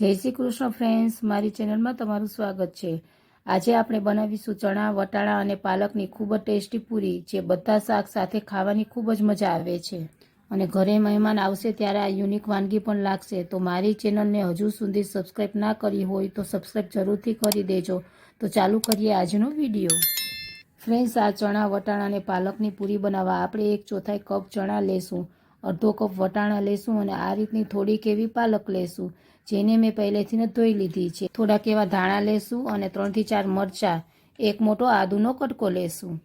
જય શ્રી કૃષ્ણ ફ્રેન્ડ્સ મારી ચેનલમાં તમારું સ્વાગત છે. આજે આપણે બનાવીશું ચણા, વટાણા અને પાલકની ખૂબ જ ટેસ્ટી પૂરી, જે બધા શાક સાથે ખાવાની ખૂબ જ મજા આવે છે. અને ઘરે મહેમાન આવશે ત્યારે આ યુનિક વાનગી પણ લાગશે. તો મારી ચેનલને હજુ સુધી સબસ્ક્રાઈબ ના કરી હોય તો સબસ્ક્રાઈબ જરૂરથી કરી દેજો. તો ચાલુ કરીએ આજનો વીડિયો ફ્રેન્ડ્સ આ ચણા, વટાણા અને પાલકની પૂરી બનાવવા આપણે એક ચોથાઈ કપ ચણા લેશું. અડધો કપ વટાણા લેશું અને આ રીતની થોડીક એવી પાલક લેશું, જેને મેં પહેલેથી ધોઈ લીધી છે. થોડાક એવા ધાણા લેશું અને ત્રણથી ચાર મરચાં, એક મોટો આદુનો કટકો લેશું.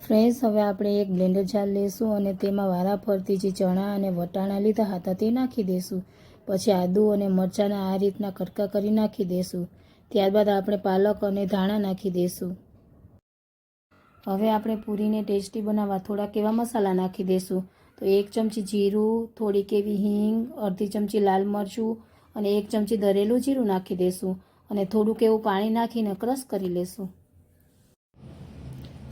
ફ્રેન્ડ્સ, હવે આપણે એક બ્લેન્ડર જાર લેશું અને તેમાં વારા ફરતી જે ચણા અને વટાણા લીધા હતા તે નાખી દેશું. પછી આદુ અને મરચાંના આ રીતના કટકા કરી નાખી દેશું. ત્યારબાદ આપણે પાલક અને ધાણા નાખી દેશું. હવે આપણે પૂરીને ટેસ્ટી બનાવવા થોડાક એવા મસાલા નાખી દેશું. તો એક ચમચી જીરું, થોડીક એવી હિંગ, અડધી ચમચી લાલ મરચું અને એક ચમચી દરેલું જીરું નાખી દેશું અને થોડુંક એવું પાણી નાખીને ક્રશ કરી લેશું.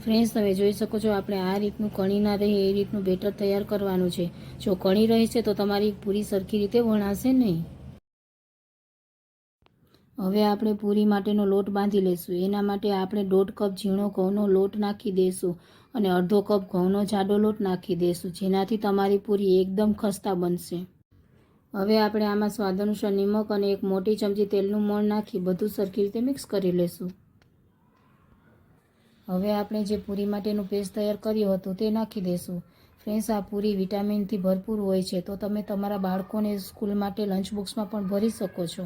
ફ્રેન્ડ્સ, તમે જોઈ શકો છો આપણે આ રીતનું કણી ના રહે, એ રીતનું બેટર તૈયાર કરવાનું છે. જો કણી રહેશે તો તમારી પૂરી સરખી રીતે વણાશે નહીં. હવે આપણે પૂરી માટેનો લોટ બાંધી લઈશું એના માટે આપણે દોઢ કપ ઝીણો ઘઉંનો લોટ નાખી દઈશું અને અડધો કપ ઘઉંનો જાડો લોટ નાખી દઈશું જેનાથી તમારી પૂરી એકદમ ખસ્તા બનશે. હવે આપણે આમાં સ્વાદ અનુસાર નિમક અને એક મોટી ચમચી તેલનું મોણ નાખી બધું સરખી રીતે મિક્સ કરી લઈશું હવે આપણે જે પૂરી માટેનું પેસ્ટ તૈયાર કર્યું હતું તે નાખી દઈશું ફ્રેન્ડ્સ, આ પૂરી વિટામિનથી ભરપૂર હોય છે, તો તમે તમારા બાળકોને સ્કૂલ માટે લંચ બોક્સમાં પણ ભરી શકો છો.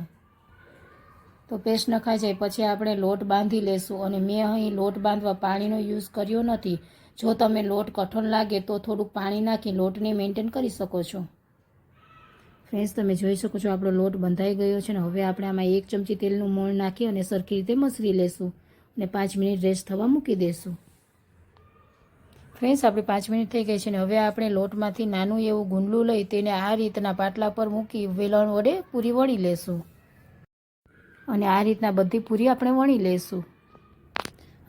તો પેસ્ટ નખાઈ જાય, પછી આપણે લોટ બાંધી લેશું. અને મેં અહીં લોટ બાંધવા પાણીનો યુઝ કર્યો નથી. જો તમે લોટ કઠણ લાગે તો થોડુંક પાણી નાખી લોટને મેન્ટેન કરી શકો છો. ફ્રેન્ડ્સ, તમે જોઈ શકો છો આપણો લોટ બંધાઈ ગયો છે ને હવે આપણે આમાં એક ચમચી તેલનું મોણ નાખી અને સરખી રીતે મસરી લેશું. અને પાંચ મિનિટ રેસ્ટ થવા મૂકી દઈશું ફ્રેન્ડ્સ, આપણે પાંચ મિનિટ થઈ ગઈ છે ને હવે આપણે લોટમાંથી નાનું એવું ગુંડલું લઈ તેને આ રીતના પાટલા પર મૂકી વેલણ વડે પૂરી વળી લેશું. અને આ રીતના બધી પૂરી આપણે વણી લઈશું.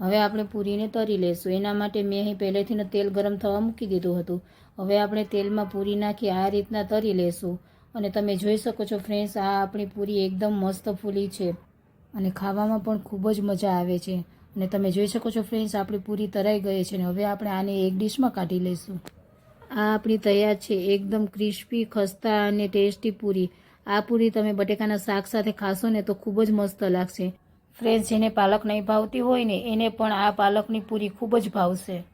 હવે આપણે પૂરીને તરી લઈશું. એના માટે મેં અહીં પહેલેથી તેલ ગરમ થવા મૂકી દીધું હતું. હવે આપણે તેલમાં પૂરી નાખી આ રીતના તરી લઈશું. અને તમે જોઈ શકો છો ફ્રેન્ડ્સ, આ આપણી પૂરી એકદમ મસ્ત ફૂલી છે. અને ખાવામાં પણ ખૂબ જ મજા આવે છે. અને તમે જોઈ શકો છો ફ્રેન્ડ્સ, આપણી પૂરી તરાઈ ગઈ છે ને હવે આપણે આને એક ડીશમાં કાઢી લઈશું. આ આપણી તૈયાર છે એકદમ ક્રિસ્પી, ખસ્તા અને ટેસ્ટી પૂરી. આ પૂરી તમે બટેકાના શાક સાથે ખાશો ને તો ખૂબ જ મસ્ત લાગશે. ફ્રેન્ડ્સ જેને પાલક નહીં ભાવતી હોય ને, એને પણ આ પાલકની પૂરી ખૂબ જ ભાવશે.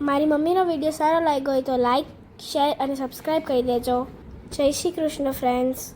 મારી મમ્મીનો વીડિયો સારો લાગ્યો હોય તો લાઈક શેર અને સબસ્ક્રાઈબ કરી દેજો. જય શ્રી કૃષ્ણ ફ્રેન્ડ્સ